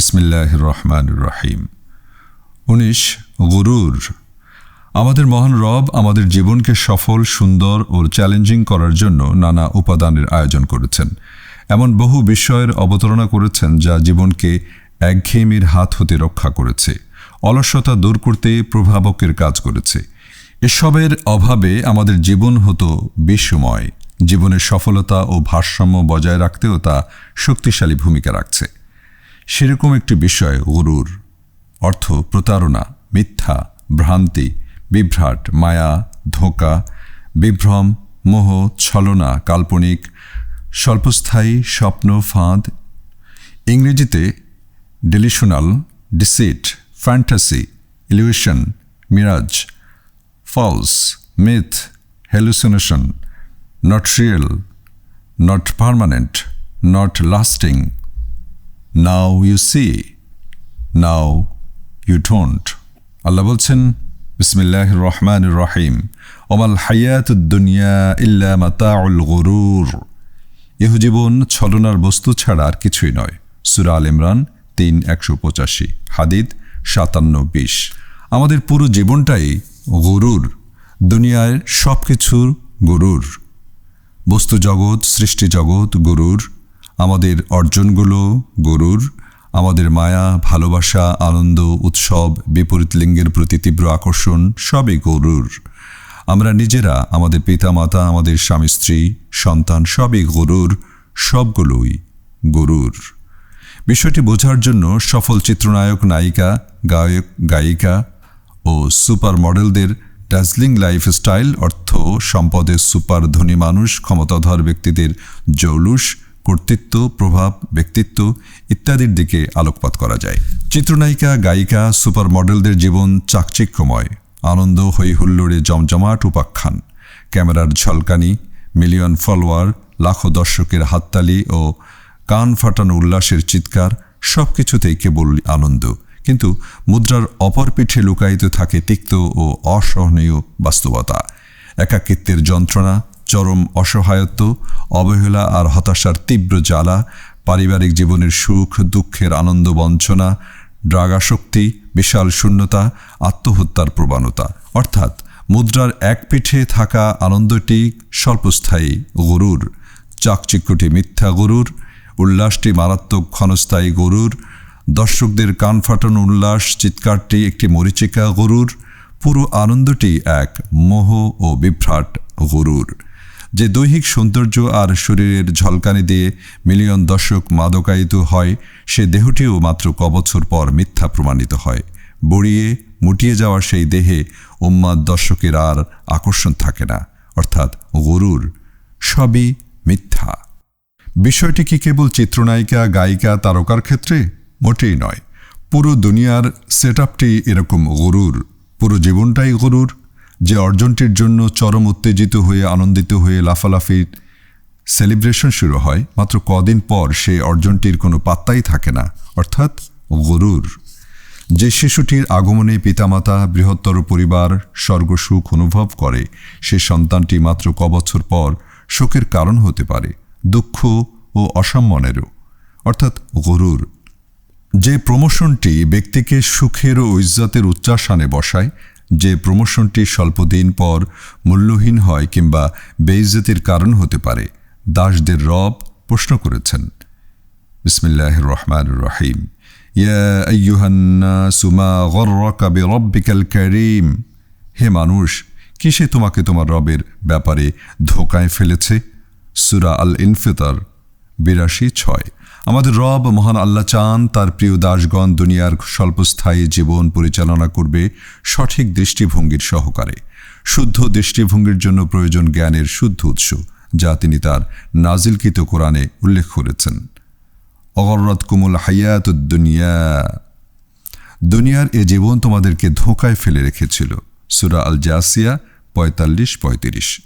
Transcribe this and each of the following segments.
বিসমিল্লাহ রহমান রহিম উনিশ, গুরুর। আমাদের মহান রব আমাদের জীবনকে সফল, সুন্দর ও চ্যালেঞ্জিং করার জন্য নানা উপাদানের আয়োজন করেছেন। এমন বহু বিষয়ের অবতারণা করেছেন যা জীবনকে একঘেয়েমির হাত হতে রক্ষা করেছে। অলসতা দূর করতে প্রভাবকের কাজ করেছে। এসবের অভাবে আমাদের জীবন হতো বিশ্বময় জীবনের সফলতা ও ভারসাম্য বজায় রাখতেও তা শক্তিশালী ভূমিকা রাখছে। সেরকম একটি বিষয়, গরুর অর্থ প্রতারণা, মিথ্যা, ভ্রান্তি, বিভ্রাট, মায়া, ধোঁকা, বিভ্রম, মোহ, ছলনা, কাল্পনিক, স্বল্পস্থায়ী, স্বপ্ন, ফাঁদ। ইংরেজিতে delusional deceit fantasy illusion mirage false myth hallucination not real not permanent not lasting now you see now you don't Allah বলছেন বিসমিল্লাহ রহমান রহিম ওমাল হায়াত দুনিয়া ইল্লা মাতাউল গরুর। ইহ জীবন ছলনার বস্তু ছাড়া আর কিছুই নয়। সুরা আল ইমরান তিন, একশো পঁচাশি। হাদিদ সাতান্ন, বিশ। আমাদের পুরো জীবনটাই গরুর। দুনিয়ায় সব কিছুর গরুর। বস্তু জগৎ, সৃষ্টি জগৎ গরুর। আমাদের অর্জনগুলো গরুর, আমাদের মায়া, ভালোবাসা, আনন্দ, উৎসব, বিপরীত লিঙ্গের প্রতি তীব্র আকর্ষণ সবই গরুর। আমরা নিজেরা, আমাদের পিতামাতা, আমাদের স্বামী, স্ত্রী, সন্তান সবই গরুর, সবগুলোই গরুর। বিষয়টি বোঝার জন্য সফল চিত্রনায়ক, নায়িকা, গায়ক, গায়িকা ও সুপার মডেলদের ডাজলিং লাইফস্টাইল অর্থ সম্পদের সুপার ধনী মানুষ, ক্ষমতাধর ব্যক্তিদের জৌলুস কর্তৃত্ব, প্রভাব, ব্যক্তিত্ব ইত্যাদির দিকে আলোকপাত করা যায়। চিত্রনায়িকা, গায়িকা সুপার মডেলদের জীবন চাকচিক্যময়। আনন্দ হই হুল্লোড়ে জমজমাট উপাখ্যান। ক্যামেরার ঝলকানি, মিলিয়ন ফলোয়ার, লাখো দর্শকের হাততালি ও কান ফাটানো উল্লাসের চিৎকার সব কিছুতেই কেবল আনন্দ। কিন্তু মুদ্রার অপর পিঠে লুকায়িত থাকে তিক্ত ও অসহনীয় বাস্তবতা। একাকিত্বের যন্ত্রণা চরম অসহায়ত্ব, অবহেলা আর হতাশার তীব্র জ্বালা, পারিবারিক জীবনের সুখ, দুঃখের আনন্দ বঞ্চনা ড্রাগাশক্তি বিশাল শূন্যতা, আত্মহত্যার প্রবণতা। অর্থাৎ মুদ্রার এক পিঠে থাকা আনন্দটি স্বল্পস্থায়ী গরুর, চাকচিক্যটি মিথ্যা গরুর, উল্লাসটি মারাত্মক ক্ষণস্থায়ী গরুর, দর্শকদের কান ফাটানো উল্লাস, চিৎকারটি একটি মরিচিকা গরুর, পুরো আনন্দটি এক মোহ ও বিভ্রাট গরুর। যে দৈহিক সৌন্দর্য আর শরীরের ঝলকানি দিয়ে মিলিয়ন দর্শক মাদকায়িত হয়, সে দেহটিও মাত্র কবছর পর মিথ্যা প্রমাণিত হয়। বড়িয়ে মুটিয়ে যাওয়া সেই দেহে উম্মাদ দর্শকের আর আকর্ষণ থাকে না, অর্থাৎ গরুর সবই মিথ্যা। বিষয়টি কি কেবল চিত্রনায়িকা, গায়িকা, তারকার ক্ষেত্রে? মোটেই নয়। পুরো দুনিয়ার সেট আপটি এরকম গরুর, পুরো জীবনটাই গরুর। যে অর্জনটির জন্য চরম উত্তেজিত হয়ে, আনন্দিত হয়ে লাফালাফির সেলিব্রেশন শুরু হয়, মাত্র কদিন পর সে অর্জনটির কোনো পাত্তাই থাকে না, অর্থাৎ গরুর। যে শিশুটির আগমনে পিতামাতা, বৃহত্তর পরিবার স্বর্গসুখ অনুভব করে, সে সন্তানটি মাত্র কবছর পর শোকের কারণ হতে পারে, দুঃখ ও অসম্মানেরও অর্থাৎ গরুর। যে প্রমোশনটি ব্যক্তিকে সুখের ও ইজ্জতের উচ্চাসানে বসায় যে প্রমোশনটি স্বল্পদিন পর মূল্যহীন হয় কিংবা বেইজ্জতির কারণ হতে পারে, দাসদের রব প্রশ্ন করেছেন। বিসমিল্লাহ রহমান রহিম। করিম। হে মানুষ, কিসে তোমাকে তোমার রবের ব্যাপারে ধোকায় ফেলেছে? সুরা আল ইনফিতর বিরাশি ছয়। আমাদের রব মহান আল্লাহ চান তার প্রিয় দাসগণ দুনিয়ার স্বল্পস্থায়ী জীবন পরিচালনা করবে সঠিক দৃষ্টিভঙ্গির সহকারে। শুদ্ধ দৃষ্টিভঙ্গির জন্য প্রয়োজন জ্ঞানের শুদ্ধ উৎস, যা তিনি তার নাজিলকৃত কোরআনে উল্লেখ করেছেন। অগররত কুমুল হায়াত দুনিয়া। দুনিয়ার এ জীবন তোমাদেরকে ধোকায় ফেলে রেখেছিল। সুরা আল জাসিয়া পঁয়তাল্লিশ, পঁয়ত্রিশ।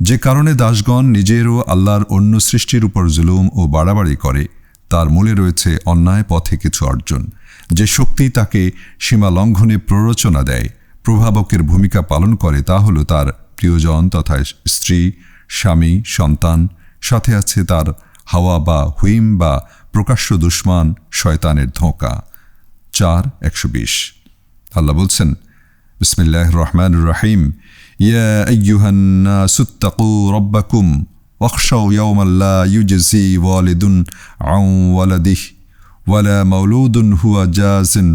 যে কারণে দাসগণ নিজেরও আল্লাহর অন্য সৃষ্টির উপর জুলুম ও বাড়াবাড়ি করে তার মূলে রয়েছে অন্যায় পথে কিছু অর্জন। যে শক্তি তাকে সীমা লঙ্ঘনে প্ররোচনা দেয়, প্রভাবকের ভূমিকা পালন করে তা হল তার প্রিয়জন তথা স্ত্রী, স্বামী, সন্তান। সাথে আছে তার হাওয়া বা হুইম বা প্রকাশ্য দুশ্মান শয়তানের ধোঁকা। চার, একশো বিশ। আল্লাহ বলছেন বিসমিল্লাহ রহমান রহিম। ইয়া আইয়ুহান্না সুত্তাকু রব্বাকুম। ওয়াকশাউ ইয়াউমাল্লা ইউজসি ওয়ালিদুন আউ ওয়ালাদিহ ওয়ালা মাউলুদুন হুয়া জাসিন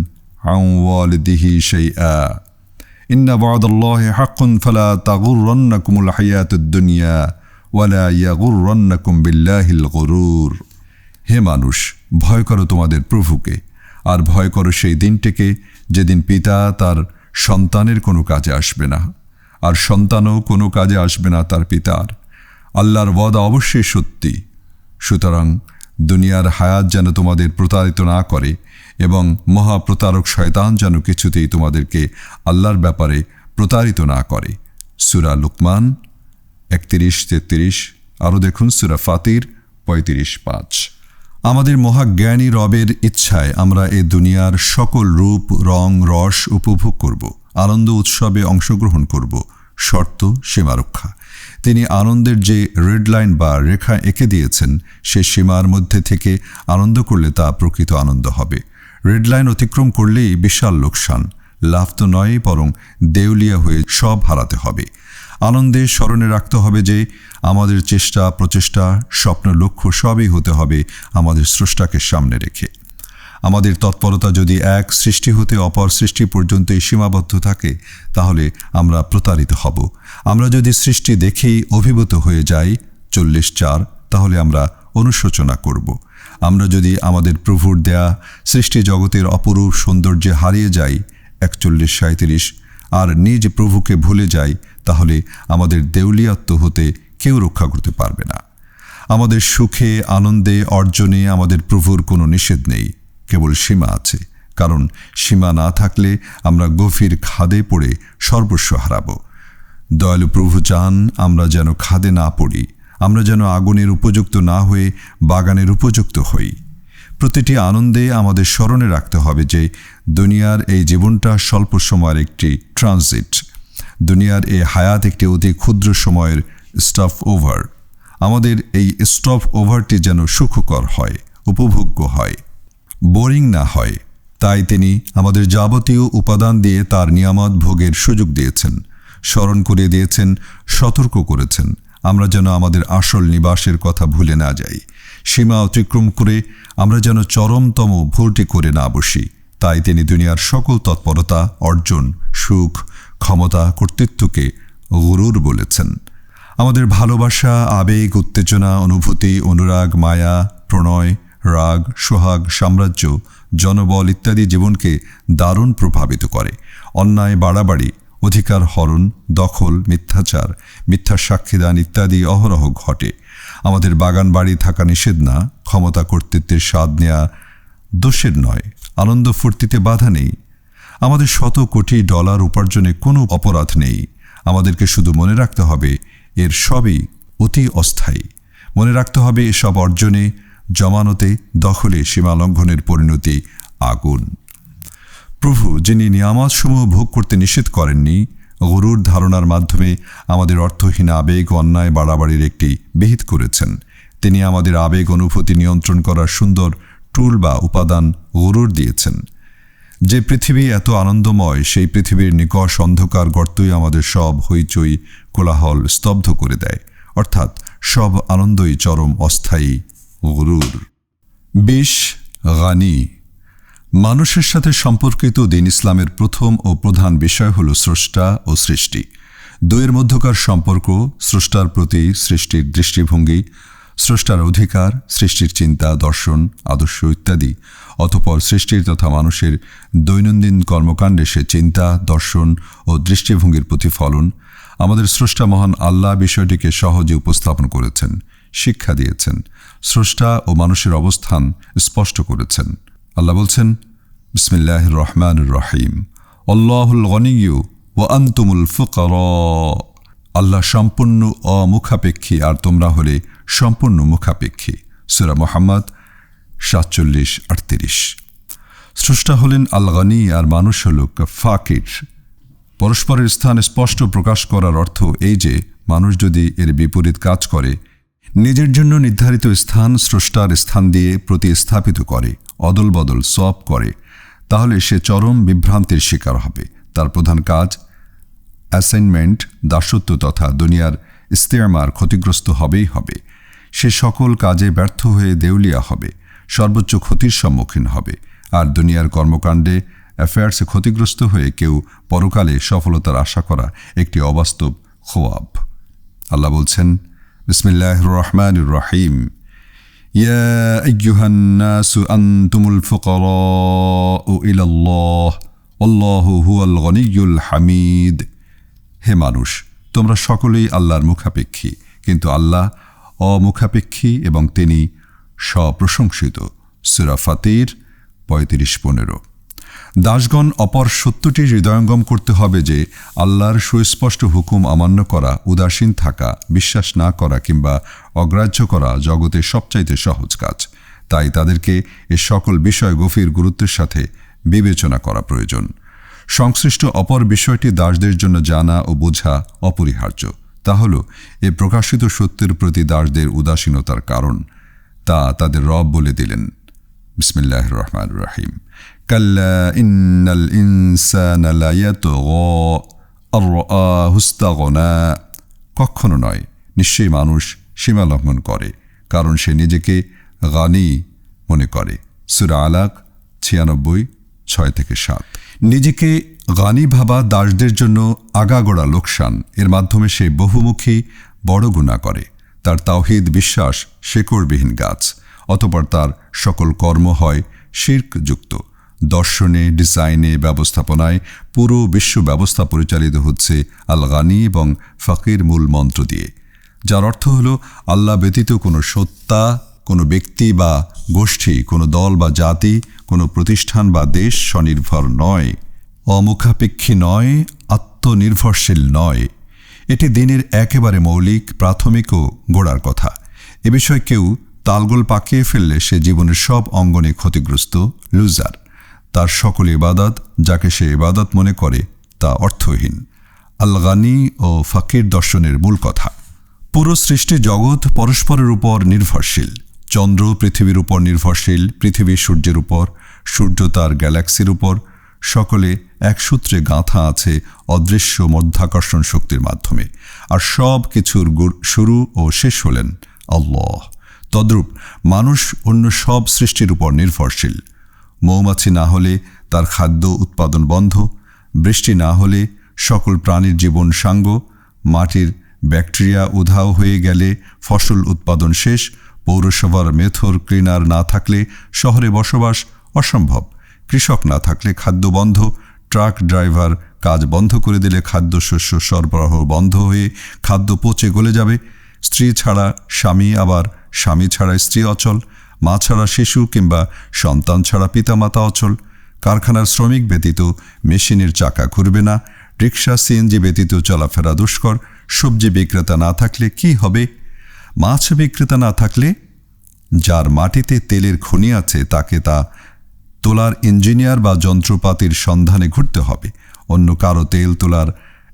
আউ ওয়ালিদিহি শাইআ ইন্না বাদাল্লাহি হাক্কুন ফালা তাগুররান্নাকুমুল হায়াতুদ দুনিয়া ওয়ালা ইয়াগুররান্নাকুম বিল্লাহিল গুরুর হে মানুষ, ভয় করো তোমাদের প্রভুকে, আর ভয় করো সেই দিনটিকে যেদিন পিতা তার সন্তানের কোনো কাজে আসবে না, আর সন্তানও কোনো কাজে আসবে না তার পিতার। আল্লাহর ওয়াদা অবশ্যই সত্যি। সুতরাং দুনিয়ার হায়াত যেন তোমাদের প্রতারিত না করে এবং মহাপ্রতারক শয়তান যেন কিছুতেই তোমাদেরকে আল্লাহর ব্যাপারে প্রতারিত না করে। সুরা লুকমান, একত্রিশ, তেত্রিশ, আরও দেখুন সুরা ফাতির, পঁয়ত্রিশ, পাঁচ। আমাদের মহাজ্ঞানী রবের ইচ্ছায় আমরা এ দুনিয়ার সকল রূপ, রং, রস উপভোগ করব, আনন্দ উৎসবে অংশগ্রহণ করব, শর্ত সীমারক্ষা। তিনি আনন্দের যে রেড লাইন বা রেখা এঁকে দিয়েছেন, সে সীমার মধ্যে থেকে আনন্দ করলে তা প্রকৃত আনন্দ হবে। রেড লাইন অতিক্রম করলেই বিশাল লোকসান। লাভ তো নয় বরং দেউলিয়া হয়ে সব হারাতে হবে। আনন্দে স্মরণে রাখতে হবে যে, আমাদের চেষ্টা, প্রচেষ্টা, স্বপ্ন, লক্ষ্য সবই হতে হবে আমাদের স্রষ্টাকে সামনে রেখে। আমাদের তৎপরতা যদি এক সৃষ্টি হতে অপর সৃষ্টি পর্যন্তই সীমাবদ্ধ থাকে, তাহলে আমরা প্রতারিত হব। আমরা যদি সৃষ্টি দেখেই অভিভূত হয়ে যাই, চল্লিশ চার, তাহলে আমরা অনুশোচনা করব। আমরা যদি আমাদের প্রভুর দেয়া সৃষ্টি জগতের অপরূপ সৌন্দর্যে হারিয়ে যাই, একচল্লিশ সাঁত্রিশ আর নিজ প্রভুকে ভুলে যাই, তাহলে আমাদের দেউলিয়াত্ম হতে কেউ রক্ষা করতে পারবে না। আমাদের সুখে, আনন্দে, অর্জনে আমাদের প্রভুর কোনো নিষেধ নেই। কেবল সীমা আছে, কারণ সীমা না থাকলে আমরা গভীর খাদে পড়ে সর্বস্ব হারাব। দয়ালু প্রভু চান আমরা যেন খাদে না পড়ি, আমরা যেন আগুনের উপযুক্ত না হয়ে বাগানের উপযুক্ত হই। প্রতিটি আনন্দে আমাদের স্মরণে রাখতে হবে যে দুনিয়ার এই জীবনটা স্বল্প সময়ের একটি ট্রানজিট। দুনিয়ার এই হায়াত একটি অতি ক্ষুদ্র সময়ের স্টফ ওভার। আমাদের এই স্টপ ওভারটি যেন সুখকর হয়, উপভোগ্য হয়। বোরিং না হয়। তাই তিনি আমাদের যাবতীয় উপাদান দিয়ে তার নিয়ামত ভোগের সুযোগ দিয়েছেন। স্মরণ করিয়ে দিয়েছেন, সতর্ক করেছেন। আমরা যেন আমাদের আসল নিবাসের কথা ভুলে না যাই। সীমা অতিক্রম করে আমরা যেন চরমতম ভুলটি করে না বসি। তাই তিনি দুনিয়ার সকল তৎপরতা অর্জন, সুখ, ক্ষমতা, কর্তৃত্বকে গরুর বলেছেন। আমাদের ভালোবাসা, আবেগ, উত্তেজনা, অনুভূতি, অনুরাগ, মায়া, প্রণয় রাগ, সোহাগ, সাম্রাজ্য, জনবল ইত্যাদি জীবনকে দারুণ প্রভাবিত করে। অন্যায়, বাড়াবাড়ি, অধিকার হরণ, দখল, মিথ্যাচার, মিথ্যা সাক্ষীদান ইত্যাদি অহরহ ঘটে। আমাদের বাগান বাড়ি থাকা নিষেধ না, ক্ষমতা কর্তৃত্বের স্বাদ নেয়া দোষের নয়, আনন্দ ফুর্তিতে বাধা নেই। আমাদের শত কোটি ডলার উপার্জনে কোনো অপরাধ নেই। আমাদেরকে শুধু মনে রাখতে হবে, এর সবই অতি অস্থায়ী। মনে রাখতে হবে এসব অর্জনে জমানতে দখলে সীমালঙ্ঘনের পরিণতি আগুন। প্রভু, যিনি নিয়ামতসমূহ ভোগ করতে নিষেধ করেননি, গরুর ধারণার মাধ্যমে আমাদের অর্থহীন আবেগ অন্যায় বাড়াবাড়ির একটি বিহিত করেছেন। তিনি আমাদের আবেগ অনুভূতি নিয়ন্ত্রণ করার সুন্দর টুল বা উপাদান গরুর দিয়েছেন। যে পৃথিবী এত আনন্দময়, সেই পৃথিবীর নিকষ অন্ধকার গর্তই আমাদের সব হইচই, কোলাহল স্তব্ধ করে দেয়। অর্থাৎ সব আনন্দই চরম অস্থায়ী গরুর। বিশ গানি। মানুষের সাথে সম্পর্কিত দিন ইসলামের প্রথম ও প্রধান বিষয় হল স্রষ্টা ও সৃষ্টি। দুয়ের মধ্যকার সম্পর্ক, স্রষ্টার প্রতি সৃষ্টির দৃষ্টিভঙ্গি, স্রষ্টার অধিকার, সৃষ্টির চিন্তা, দর্শন, আদর্শ ইত্যাদি। অতপর সৃষ্টির তথা মানুষের দৈনন্দিন কর্মকাণ্ডে সে চিন্তা, দর্শন ও দৃষ্টিভঙ্গির প্রতিফলন আমাদের স্রষ্টা মহান আল্লাহ বিষয়টিকে সহজে উপস্থাপন করেছেন, শিক্ষা দিয়েছেন। স্রষ্টা ও মানুষের অবস্থান স্পষ্ট করেছেন। আল্লাহ বলছেন বিসমিল্লাহ রহমান রহিম। আল্লাহুল গনিয়ু ও আন্তুমুল ফুকর। আল্লাহ সম্পূর্ণ অমুখাপেক্ষী, আর তোমরা হলে সম্পূর্ণ মুখাপেক্ষী। সুরা মোহাম্মদ সাতচল্লিশ, আটত্রিশ। স্রষ্টা হলেন আল গনি, আর মানুষ হল ফাকির। পরস্পরের স্থান স্পষ্ট প্রকাশ করার অর্থ এই যে, মানুষ যদি এর বিপরীত কাজ করে নিজের জন্য নির্ধারিত স্থান স্রষ্টার স্থান দিয়ে প্রতিস্থাপিত করে, অদল বদল সব করে, তাহলে সে চরম বিভ্রান্তির শিকার হবে। তার প্রধান কাজ অ্যাসাইনমেন্ট দাসত্ব তথা দুনিয়ার ইস্তেমার ক্ষতিগ্রস্ত হবেই হবে। সে সকল কাজে ব্যর্থ হয়ে দেউলিয়া হবে, সর্বোচ্চ ক্ষতির সম্মুখীন হবে। আর দুনিয়ার কর্মকাণ্ডে অ্যাফেয়ার্সে ক্ষতিগ্রস্ত হয়ে কেউ পরকালে সফলতার আশা করা একটি অবাস্তব খোয়াব। আল্লাহ বলছেন বিসমিল্লাহ রহমান রহিম يا أيها الناس أنتم الفقراء إلى الله والله هو الغني الحميد হে মানুষ তোমরা সকলেই আল্লাহর মুখাপেক্ষী কিন্তু আল্লাহ অমুখাপেক্ষী এবং তিনি স্বপ্রশংসিত সুরা ফাতির পঁয়ত্রিশ পনেরো দাসগণ অপর সত্যটি হৃদয়ঙ্গম করতে হবে যে আল্লাহর সুস্পষ্ট হুকুম অমান্য করা, উদাসীন থাকা, বিশ্বাস না করা কিংবা অগ্রাহ্য করা জগতের সবচাইতে সহজ কাজ। তাই তাদেরকে এ সকল বিষয় গভীর গুরুত্বের সাথে বিবেচনা করা প্রয়োজন। সংশ্লিষ্ট অপর বিষয়টি দাসদের জন্য জানা ও বোঝা অপরিহার্য। তা হল, এ প্রকাশিত সত্যের প্রতি দাসদের উদাসীনতার কারণ। তা তাদের রব বলে দিলেন। বিসমিল্লাহ রহমান রাহিম। কাল্লা ইন্নাল ইনসানা লা ইয়াতগা আর রাআহু ইস্তাগনা কখনো নয়। নিশ্চয়ই মানুষ সীমা লঙ্ঘন করে, কারণ সে নিজেকে গানি মনে করে। সুরা আলাক ছিয়ানব্বই, ছয় থেকে সাত। নিজেকে গানি ভাবা দাসদের জন্য আগাগোড়া লোকসান। এর মাধ্যমে সে বহুমুখী বড় গুণা করে। তার তাওহিদ বিশ্বাস শেকড়বিহীন গাছ। অতপর তার সকল কর্ম হয় শির্কযুক্ত। দর্শনে, ডিজাইনে, ব্যবস্থাপনায় পুরো বিশ্ব ব্যবস্থা পরিচালিত হচ্ছে আল গানি এবং ফকির মূল মন্ত্র দিয়ে। যার অর্থ হল, আল্লাহ ব্যতীত কোনো সত্তা, কোনো ব্যক্তি বা গোষ্ঠী, কোনো দল বা জাতি, কোনো প্রতিষ্ঠান বা দেশ স্বনির্ভর নয়, অমুখাপেক্ষী নয়, আত্মনির্ভরশীল নয়। এটি দিনের একেবারে মৌলিক, প্রাথমিক ও গোড়ার কথা। এ বিষয়ে কেউ তালগোল পাকিয়ে ফেললে সে জীবনের সব অঙ্গনে ক্ষতিগ্রস্ত, লুজার। তার সকল ইবাদত যাকে সে ইবাদত মনে করে তা অর্থহীন। আলগানি ও ফাকির দর্শনের মূল কথা। পুরো সৃষ্টি জগৎ পরস্পরের উপর নির্ভরশীল। চন্দ্র পৃথিবীর উপর নির্ভরশীল, পৃথিবী সূর্যের উপর, সূর্য তার গ্যালাক্সির উপর। সকলে এক সূত্রে গাঁথা আছে অদৃশ্য মধ্যাকর্ষণ শক্তির মাধ্যমে। আর সব কিছুর শুরু ও শেষ হলেন আল্লাহ। তদ্রূপ মানুষ অন্য সব সৃষ্টির উপর নির্ভরশীল। মৌমাছি না হলে তার খাদ্য উৎপাদন বন্ধ, বৃষ্টি না হলে সকল প্রাণীর জীবন সাঙ্গ, মাটির ব্যাকটেরিয়া উধাও হয়ে গেলে ফসল উৎপাদন শেষ, পৌরসভার মেথর ক্লিনার না থাকলে শহরে বসবাস অসম্ভব, কৃষক না থাকলে খাদ্য বন্ধ, ট্রাক ড্রাইভার কাজ বন্ধ করে দিলে খাদ্যশস্য সরবরাহ বন্ধ হয়ে খাদ্য পচে গলে যাবে, স্ত্রী ছাড়া স্বামী আবার স্বামী ছাড়া স্ত্রী অচল। মা ছাড়া শিশু কিংবা সন্তান ছাড়া পিতামাতা অচল। কারখানার শ্রমিক ব্যতীত মেশিনের চাকা ঘুরবে না। রিক্সা সিএনজি ব্যতীত চলাফেরা দুষ্কর। সবজি বিক্রেতা না থাকলে কি হবে? মাছ বিক্রেতা না থাকলে? যার মাটিতে তেলের খনি আছে, তাকে তা তোলার ইঞ্জিনিয়ার বা যন্ত্রপাতির সন্ধানে ঘুরতে হবে। অন্য কারও তেল তোলার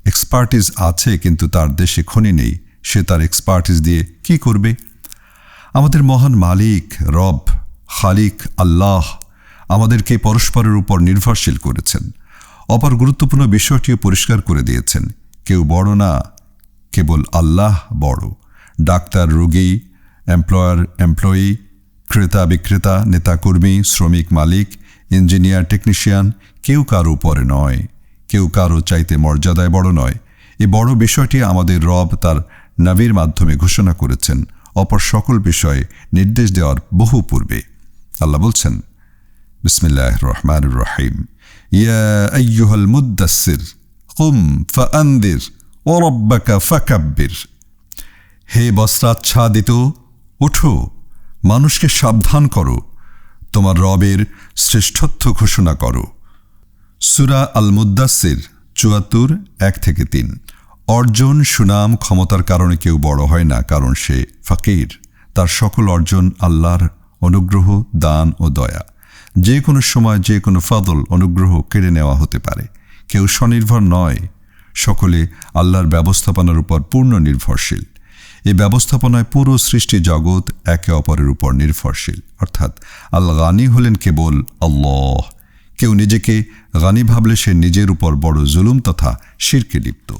এক্সপার্টিস আছে, কিন্তু তার দেশে খনি নেই। সে তার এক্সপার্টিস দিয়ে কি করবে? আমাদের মহান মালিক, রব, খালিক, আল্লাহ আমাদেরকে পরস্পরের উপর নির্ভরশীল করেছেন। অপর গুরুত্বপূর্ণ বিষয়টিও পরিষ্কার করে দিয়েছেন। কেউ বড় না, কেবল আল্লাহ বড়। ডাক্তার, রোগী, এমপ্লয়ার, এমপ্লয়ি, ক্রেতা, বিক্রেতা, নেতাকর্মী, শ্রমিক মালিক, ইঞ্জিনিয়ার, টেকনিশিয়ান, কেউ কারও উপরে নয়। কেউ কারও চাইতে মর্যাদায় বড় নয়। এ বড় বিষয়টি আমাদের রব তার নাবির মাধ্যমে ঘোষণা করেছেন। অপর সকল বিষয়ে নির্দেশ দেওয়ার বহু পূর্বে। আল্লাহ বলছেন বিসমিল্লাহ রহমান রহিম। ইয়া আইয়ুহাল মুদাসির কুম ফাআন্দির ওরব্বাকা ফাকাব্বির। হে বস্ত্রাচ্ছাদিত ওঠো মানুষকে সাবধান করো, তোমার রবের শ্রেষ্ঠত্ব ঘোষণা করো। সুরা আল মুদাসির চুয়াত্তর, এক থেকে তিন। অর্জন সুনাম ক্ষমতার কারণে কেউ বড় হয় না, কারণ সে ফাকির। তার সকল অর্জন আল্লাহর অনুগ্রহ, দান ও দয়া। যে কোনো সময়, যে কোনো ফদল, অনুগ্রহ কেড়ে নেওয়া হতে পারে। কেউ স্বনির্ভর নয়। সকলে আল্লাহর ব্যবস্থাপনার উপর পূর্ণ নির্ভরশীল। এ ব্যবস্থাপনায় পুরো সৃষ্টি জগৎ একে অপরের উপর নির্ভরশীল। অর্থাৎ আল গানি হলেন কেবল আল্লাহ। কেউ নিজেকে গানি ভাবলে সে নিজের উপর বড় জুলুম তথা শিরকে লিপ্ত।